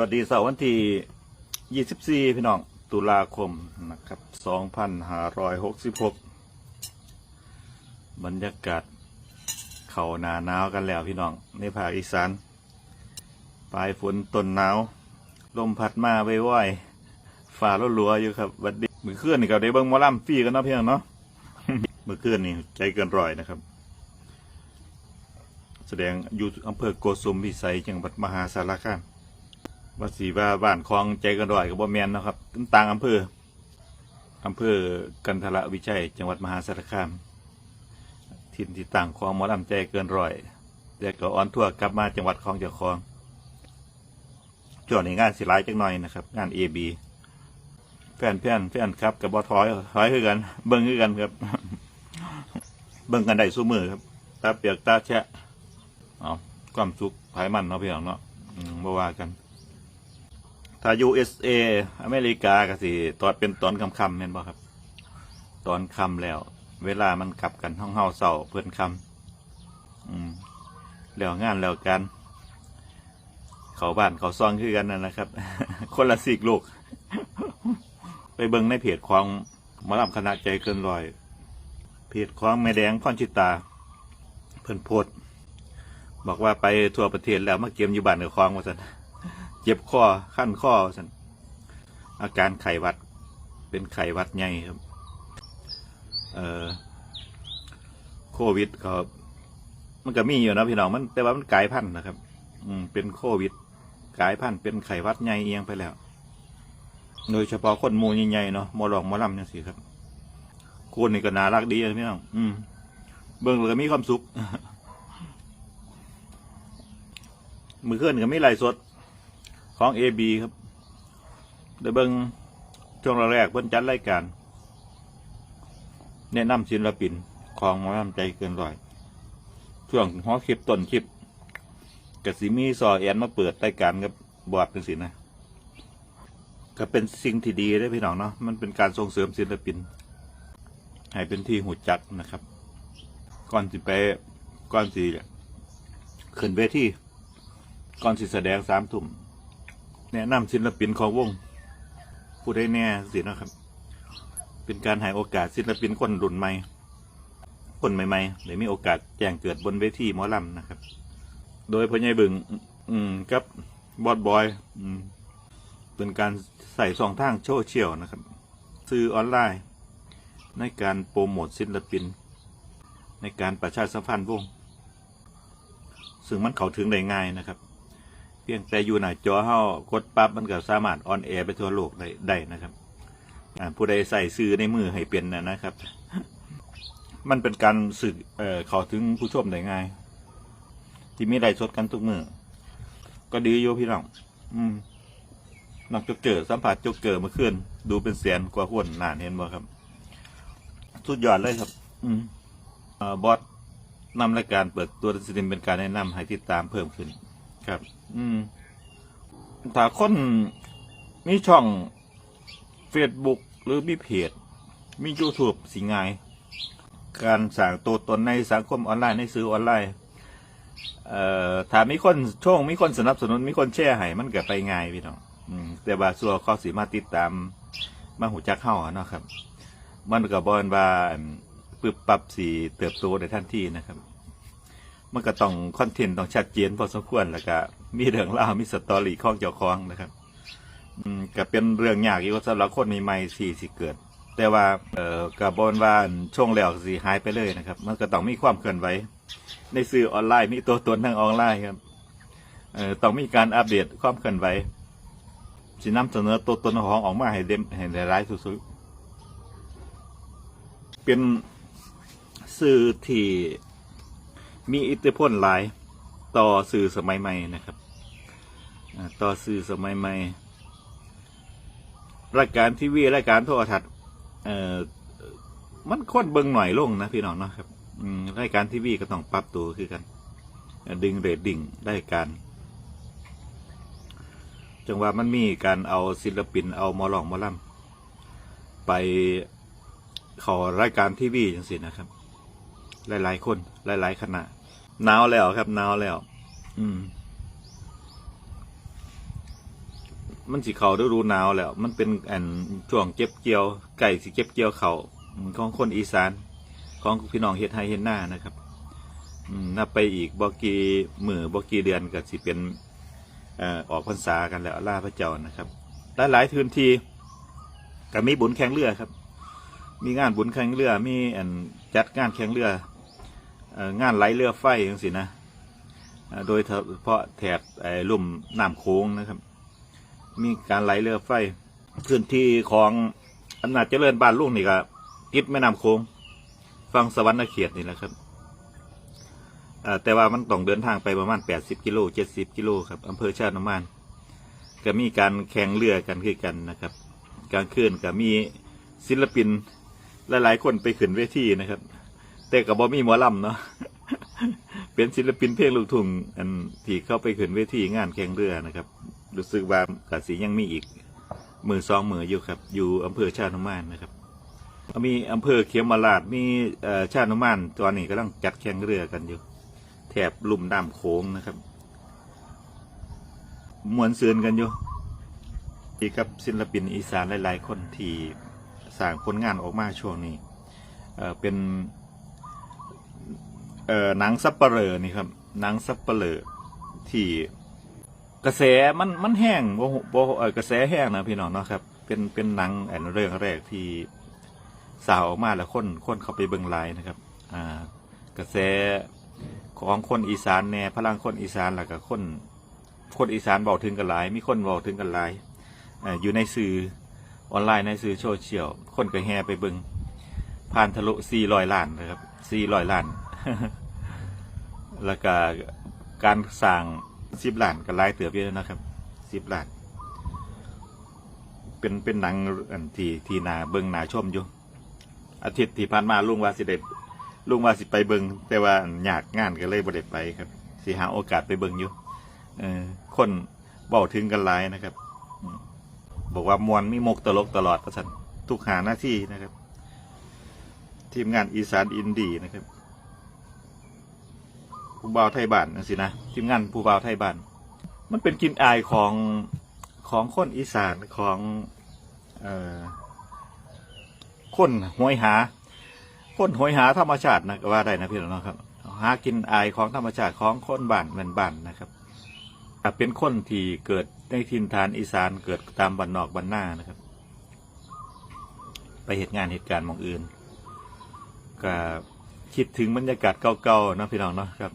วัสดีเสาร์วันที่ 24 พี่น้อง ตุลาคมนะครับ 2566 บรรยากาศ เขาหนาหนาวกันแล้วพี่น้อง ในภาคอีสาน ปลายฝนต้นหนาว ลมพัดมาไว้อยฝ่าลลัวๆอยู่ครับวันดีมือเคลื่อนนี่ก็ได้เบิ้งมอลำฟรีกันเนาะพี่น้องเนาะมือเคลื่อนนี่ใจเกินร้อยนะครับ แสดงอยู่อำเภอโกสุมพิสัยจังหวัดมหาสารคาม ว่าสีว่าบ้านคลองใจกันร้อยกับบ่แมนเนาะครับต่างอำเภออำเภอกันทละวิชัย จังหวัดมหาสารคามทินที่ต่างคลองหมอลำใจเกินร้อยแต่ก็ออนทั่วร์กลับมาจังหวัดคลองเจ้าคลองช่วงนี้งานสิหลจังหน่อยนะครับ งานเอบีแฟนเพื่อนแฟนครับกับบอถอยถอยคือกัน เบิ้งคือกันครับ เบิ้งกันได้สู้มือครับตาเปียกตาแฉะเอาความสุขภายมันเนาะพี่น้องเนาะมบ่ว่ากัน ถ้า USA อเมริกาก็สิตอนเป็นตอนคำคำๆแม่นบ่ครับ ตอนคำแล้ว เวลามันกลับกันห้องเฮาเศร้าเพื่อนคำอืมแล้วงานแล้วกัน เขาบ้านเขาซองคือกันนั่นนะครับ คนละสีกลูก ไปเบิ่งในเพจของหมอลำคณะใจเกินรอย เพจของแม่แดงพรชิตา เพิ่นโพสต์บอกว่าไปทั่วประเทศแล้วมาเก็บอยู่บ้านในคลองว่าสัน เจ็บคอขั้นข้อสันอาการไข้หวัด เป็นไข้หวัดใหญ่ครับ เอ่อโควิดก็มันก็มีอยู่นะพี่น้องมันแต่ว่ามันกลายพันธุ์นะครับ อืมเป็นโควิดกลายพันธุ์เป็นไข้หวัดใหญ่เอียงไปแล้ว โดยเฉพาะคนมูใหญ่ๆเนาะมอหลอกมอลำจังสิครับคนนี่ก็น่ารักดีนะพี่น้องอืมเบิ่งแล้วก็มีความสุขมือเคลื่อนกับไม่ไหลสด ของ AB ครับเดี๋ยวเบิ้งช่วงแรกเพิ่นจัดรายการ แนะนำศิลปินของหมอลำใจเกินร้อย ช่วงฮอคลิปต้นคลิปกสิมีซอแอนมาเปิดรายการกับบอดเป็นสินะก็เป็นสิ่งที่ดีได้พี่น้องเนาะมันเป็นการส่งเสริมศิลปิน ให้เป็นที่หูจักนะครับ ก่อนสิไปก่อนสิขึ้นเวทีก่อนสิแสดงสามทุ่ม แนะนำศิลปินของวง ผู้ได้แน่สินะครับ เป็นการให้โอกาสศิลปินคนรุ่นใหม่ คนใหม่ๆได้มีโอกาสแจ้งเกิดบนเวทีหมอลำนะครับ โดยพ่อใหญ่บึงอืมกับบอดบอยอืมเป็นการใส่สองทางโชว์เชียลนะครับ ซื้อออนไลน์ ในการโปรโมทศิลปิน ในการประชาสัมพันธ์วง ซึ่งมันเข้าถึงได้ง่ายนะครับ เพียงแต่อยู่หน้าจอเฮากดปั๊บมันก็สามารถออนแอร์ไปทั่วโลกได้ได้นะครับผู้ใดใส่ซื้อในมือให้เป็นนะนะครับ มันเป็นการสื่อเอ่อเข้าถึงผู้ชมได้ง่าย ที่มีไลฟ์สดกันทุกมือก็ดีอยู่พี่น้องอืมนอกจกเจอสัมผัสจกเจอเมื่อคืนดูเป็นแสนกว่าคนนานเห็นบ่ครับสุดยอดเลยครับ อืมอบอสนำรายการเปิดตัวศิลปินเป็นการแนะนำให้ติดตามเพิ่มขึ้น ครับ อืมถ้าคนมีช่อง Facebook หรือมีเพจ มี YouTube สิง่าย การสั่งตัวตนในสังคมออนไลน์ในสื่อออนไลน์ เอ่อถ้ามีคนช่วงมีคนสนับสนุน มีคนแชร์ให้มันก็ไปง่ายพี่น้องอืมแต่ว่าส่วนเขาสิมาติดตาม มาหูจักเข้าเนาะครับ มันก็บอนว่าปรับปรับสีเติบโตในทันทีนะครับ มันก็ต้องคอนเทนต์ต้องชัดเจนพอสมควรแล้วก็มีเรื่องเล่ามีสตอรี่ของเจ้าของนะครับก็เป็นเรื่องยากอยู่สำหรับคนใหม่ๆสี่สิเกิด แต่ว่าเอ่อกับบอนว่าช่วงแล้วสีหายไปเลยนะครับ มันก็ต้องมีความเคลื่อนไหวในสื่อออนไลน์มีตัวตนทางออนไลน์ครับเอ่อต้องมีการอัปเดตความเคลื่อนไหวสินำเสนอตัวตนของออกมาให้เด่นให้ได้ร้ายสุดๆเป็นสื่อที่ มีอิทธิพลหลาย ต่อสื่อสมัยใหม่นะครับต่อสื่อสมัยใหม่รายการทีวีรายการโทรทัศน์เอ่อมันคนเบิงหน่อยลงนะพี่น้องเนาะครับรายการทีวีก็ต้องปรับตัวคือกัน ดึงเรตดิ้งรายการ จังหว่ามันมีการเอาศิลปินเอามอลองมอลำไปขอรายการทีวีจังสินะครับ หลาย ๆ คน หลายๆคณะหนาวแล้วครับหนาวแล้ว อืม มันสิเขาฤดูหนาวแล้ว มันเป็นอันช่วงเก็บเกี่ยว ไก่สิเก็บเกี่ยวเขาของคนอีสาน ของพี่น้องเฮ็ดไร่เฮ็ดนานะครับอืมนับไปอีกบ่กี่มือบ่กี่เดือนก็สิเป็นออกพรรษากันแล้วล่าพระเจ้านะครับ หลายหลายทืนทีก็มีบุญแข่งเรือครับ มีงานบุญแข่งเรือ มีอันจัดงานแข่งเรือ งานไหลเรือไฟจังสินะโดยเฉพาะแถบลุ่มน้ำโค้งนะครับ มีการไหลเรือไฟพื้นที่ของอำนาจเจริญบ้านลุงนี่ก็ติดแม่น้ำโค้งฟังสวรรค์เขตนี่แหละครับแต่ว่ามันต้องเดินทางไปประมาณ 80 กิโล 70 กิโลครับอำเภอชาตินมานก็มีการแข่งเรือกันคือกันนะครับกลางคืนก็มีศิลปินหลายๆคนไปขึ้นเวทีนะครับ แต่กับบ่มีหมอลำเนาะเป็นศิลปินเพลงลูกทุ่งอันที่เข้าไปขึ้นเวทีงานแข่งเรือนะครับ รู้สึกว่ากสียังมีอีกมือสองมืออยู่ครับ อยู่อำเภอชาตินมานนะครับมีอำเภอเขียมราชมีเอ่อชาตินุมานตอนนี้กำลังจัดแข่งเรือกันอยู่ แถบลุ่มน้ำโขงนะครับมวนเสือนกันอยู่ที่กับศิลปินอีสานหลาย ๆ คนที่สร้างผลงานออกมาช่วงนี้เอ่อเป็น เอ่อหนังซับเปลอนี่ครับหนังซับเปลอที่กระแสมันมันแห้งบ่บ่เออกระแสแห้งนะพี่น้องเนาะครับ เป็นเป็นหนังอันเรื่องแรกที่สาวออกมาแล้วคนคนเขาไปเบิ่งไลน์นะครับ อ่า กระแสของคนอีสานแน่พลังคนอีสานแล้วก็คน คนอีสานบอกถึงกันหลาย มีคนบอกถึงกันหลายอ่าอยู่ในสื่อออนไลน์ในสื่อโซเชียลคนก็แห่ไปเบิ่งผ่านทะลุ400ล้านนะครับ400ล้าน แล้วก็การสร้าง10ล้านก็หลายเติบเยอะนะครับ10ล้าน เป็นเป็นหนังอันที่ที่นาเบิงนาชมอยู่อาทิตย์ที่ผ่านมาลุงว่าสิเด็ลุงว่าสิไปเบิงแต่ว่าอยากงานก็เลยบ่ได้ไปครับสิหาโอกาสไปเบิงอยู่เออคนเบาถึงกันหลายนะครับ บอกว่ามวนมีมกตลกตลอดประสันทุกหาหน้าที่นะครับ ทีมงานอีสานอินดีนะครับ ผู้บ่าวไทยบ้านนะสินะทีมงานผู้บ่าวไทยบ้าน มันเป็นกลินอายของของคนอีสานของเอ่อคนหวยหา คนหวยหาธรรมชาตินะก็ว่าได้นะพี่น้องครับ หากินอายของธรรมชาติของคนบ้านแม่นบ้านนะครับเป็นคนที่เกิดในทินฐานอีสานเกิดตามบ้านนอกบ้านหน้านะครับ ไปเหตุงานเหตุการณ์มองอื่นก็คิดถึงบรรยากาศเก่าๆนะพี่น้องเนาะครับ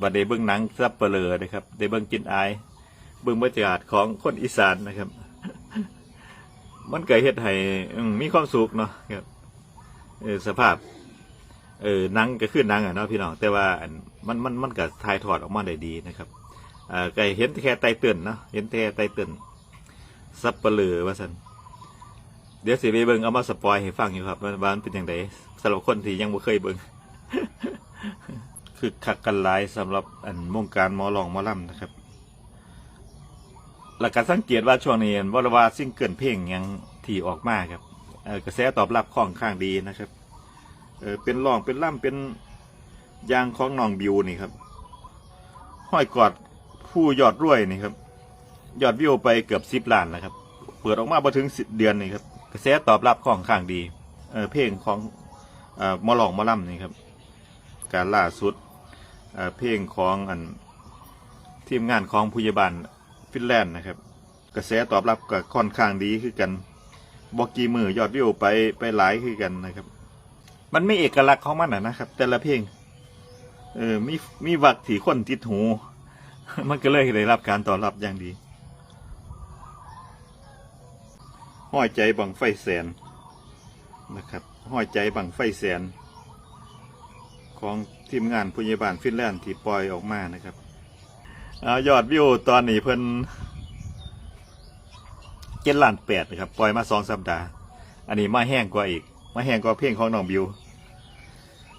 บัดเดเบิ้องหนังซับเปลือนะครับได้เบิ้องกินอาย เบิ้องบรรยากาศของคนอีสานนะครับ มันเกิดเหตุให้มีความสุขเนาะครับเออสภาพ เออหนังก็คือหนังอะเนาะพี่น้องแต่ว่าอันมันมันมันก็ถ่ายทอดออกมาได้ดีนะครับอ่าก็เห็นแค่ไตเตือนเนาะเห็นแค่ไตเตือนซับเปลือว่าสันเดี๋ยวสิไปเบิ่งเอามาสปอยให้ฟังอยู่ครับว่ามันเป็นอย่างไรสำหรับคนที่ยังบ่เคยเบิ่ง คือคักกันหลายสำหรับอันวงการหมอลองหมอลำนะครับ หลักการสังเกตว่าช่วงนี้ว่าว่าซิงเกิลเพลงยังที่ออกมาครับกระแสตอบรับค่อนข้างดีนะครับเเป็นร้องเป็นล่ำเป็นยางของนองบิวนี่ครับ ห้อยกอดผู้ยอดรวยนี่ครับ ยอดวิวไปเกือบสิบล้านนะครับ เปิดออกมาพอถึงสิเดือนนี่ครับ กระแสตอบรับค่อนข้างดี เเพลงของอมอลองมอล่ำนี่ครับ การล่าสุด เพลงของอันทีมงานของผู้ใหญ่บ้านฟินแลนด์นะครับ กระแสตอบรับก็ค่อนข้างดีคือกันบอกกี่มือยอดวิวไปไปหลายคือกันนะครับ มันไม่เอกลักษณ์ของมันนะครับ แต่ละเพลงเออมีมีวักที่คนติดหู มันก็เลยได้รับการตอบรับอย่างดีห้อยใจบังไฟแสนนะครับห้อยใจบังไฟแสน ของทีมงานผู้ใหญ่บ้านฟินแลนด์ที่ปล่อยออกมานะครับอยอดวิวตอนนี้เพิ่นเจ็ดล้านแปดนะครับปล่อยมาสองสัปดาห์ อันนี้มาแห้งกว่าอีก มาแห้งกว่าเพลงของน้องบิว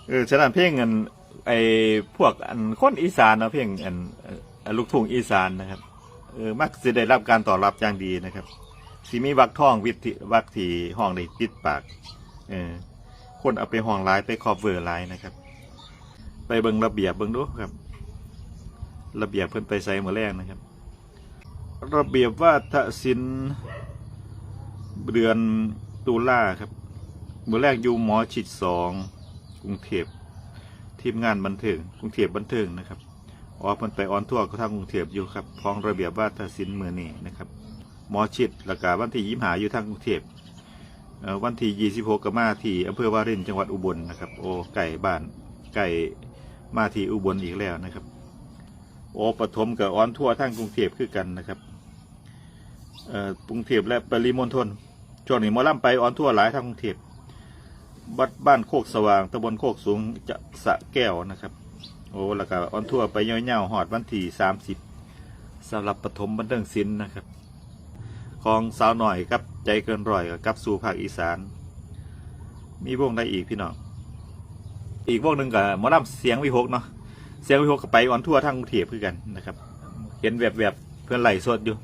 เออฉะนั้นเพลงอันไอพวกอันคนอีสานเนาะเพลงอันเอ่อลูกทุ่งอีสานนะครับเออมักจะได้รับการตอบรับอย่างดีนะครับที่มีวักท่องวิธีวักที่ห้องในติดปากเออคนเอาไปห้องไลน์ไปครอบเวอร์ไลน์นะครับ ไปเบิงระเบียบเบิงดูครับ ระเบียบเพิ่นไปใส่หมือแรกนะครับ ระเบียบว่าทศิลป์เดือนตุลาครับเมื่อแรกอยู่หมอชิดสองกรุงเทพทีมงานบันเทิงกรุงเทพบันเทิงนะครับออกมันไปออนทัวร์ก็ทางกรุงเทพอยู่ครับพ้องระเบียบว่าทศิลป์มือนี้นะครับหมอชิดแล้วก็วันที่ยี่หาอยู่ทางกรุงเทพเอ่อวันที่ยี่สิบหกก็มาที่อำเภอวารินจังหวัดอุบลนะครับ โอ้ไก่บ้านไก่ มาที่อุบลอีกแล้วนะครับ โอ้ปฐมกับอ้อนทั่วร์ทางกรุงเทพคือกันนะครับเอ่อกรุงเทพและปริมณฑลช่วงนี้มอลำไปอ้อนทั่วหลายทางกรุงเทพบัดบ้านโคกสว่างตำบลโคกสูงจะสะแก้วนะครับ โอ้แล้วก็ออนทั่วไปย่อยๆหอดวันที่สามสิบสำหรับปฐมบันเทิงศิลป์นะครับ ของสาวหน่อยกับใจเกินร้อยกับกับสู่ภาคอีสาน มีวงได้อีกพี่น้อง อีกวงหนึ่งกับหมอลำเสียงวิหกเนาะเสียงวิหกกับไปออนทั่วร์ทางกรุงเทพคือกันนะครับ เห็นแบบแบบเพื่อนไหลสดอยู่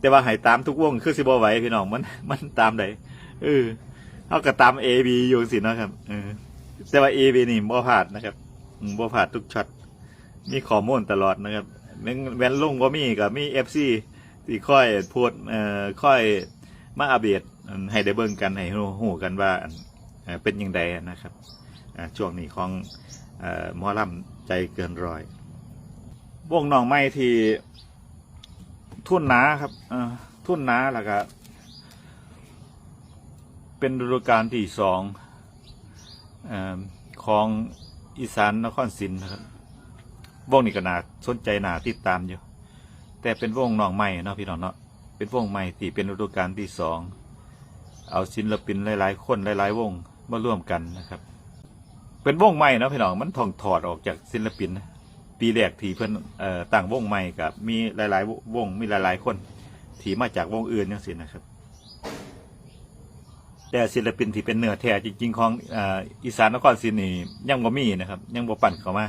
แต่ว่าให้ตามทุกวงคือสิบไหวพี่น้องมันมันตามได้เออเขาก็ตาม A B อยู่สิเนาะครับเออแต่ว่า A B นี่บ่พลาดนะครับบ่พลาดทุกช็อตมีข้อมูลตลอดนะครับแม้นแวนลงก็มีกับมี FC ที่ค่อยพูดเอ่อค่อยมาอัปเดตให้ได้เบิ่งกันให้หูกันว่าเป็นยังไงนะครับ ช่วงนี้ของอมอลำใจเกินร้อยวงน้องไม่ที่ทุ่นหนาครับทุ่นหนาแล้วก็เป็นฤดูกาลที่สองอของอีสานนครศรีนะครับวงนี้ก็น่าสนใจนาติดตามอยู่ แต่เป็นวงน้องใหม่เนาะพี่น้องเนาะเป็นวงใหม่ที่เป็นฤดูกาลที่สอง เอาศิลปินหลาย ๆ คนหลาย ๆ วงมาร่วมกันนะครับ เป็นวงใหม่เนาะพี่น้องมันถองถอดออกจากศิลปินนะปีแรกที่เพิ่นเอ่อต่างวงใหม่กับมีหลาย ๆ วงมีหลาย ๆ คนที่มาจากวงอื่นจังซี่นะครับ แต่ศิลปินที่เป็นเนื้อแท้จริง ๆ ของอ,อีสานนครศรีนี่ยังบ่มีนะครับ ยังบ่ปั่นเข้ามา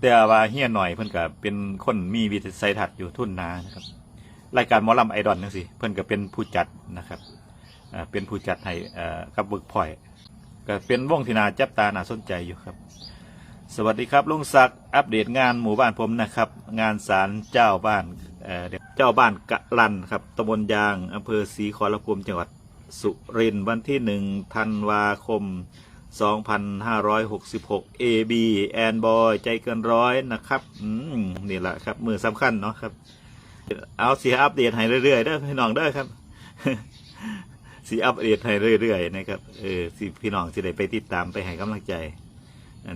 แต่ว่าเฮียหน่อยเพิ่นก็เป็นคนมีวิสัยทัศน์อยู่ทุ่นนานะครับ รายการมอลำไอดอลจังซี่เพิ่นก็เป็นผู้จัดนะครับเป็นผู้จัดให้กับเบิกพอย ก็เป็นวงที่นาจับตาน่าสนใจอยู่ครับ สวัสดีครับลุงศักดิ์อัปเดตงานหมู่บ้านผมนะครับ งานศาลเจ้าบ้านเอ่อเจ้าบ้านกะลันครับตำบลยางอำเภอศรีขอรภูมิจังหวัดสุรินทร์วันที่หนึ่งธันวาคม 2566 AB แอนบอยใจเกินร้อยนะครับอืมนี่แหละครับ มือสำคัญเนาะครับ เอาเสียอัปเดตให้เรื่อยๆเด้อพี่น้องเด้อครับ สีอัปเดตให้เรื่อยๆนะครับเออสิพี่น้องสิได้ไปติดตามไปให้กำลังใจ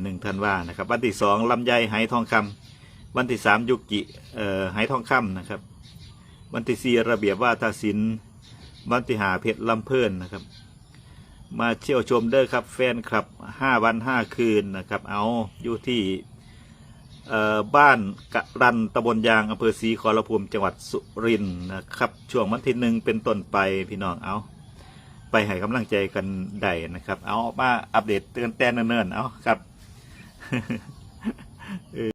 หนึ่งท่านว่านะครับ วันที่สองลำไยไหทองคำวันที่สามยุกิเอ่อไหทองคำนะครับ วันที่สี่ระเบียบว่าทศิลป์วันที่หาเพชรลำเพลินนะครับ มาเที่ยวชมเด้อครับ แฟนคลับห้าวันห้าคืนนะครับ เอาอยู่ที่บ้านกะรันตำบลยางอำเภอศรีขอรภูมิจังหวัดสุรินทร์นะครับ ช่วงวันที่หนึ่งเป็นต้นไปพี่น้องเอา ไปให้กำลังใจกันได้นะครับ เอามาอัปเดตเตือนแต่เนิ่นๆเอาครับ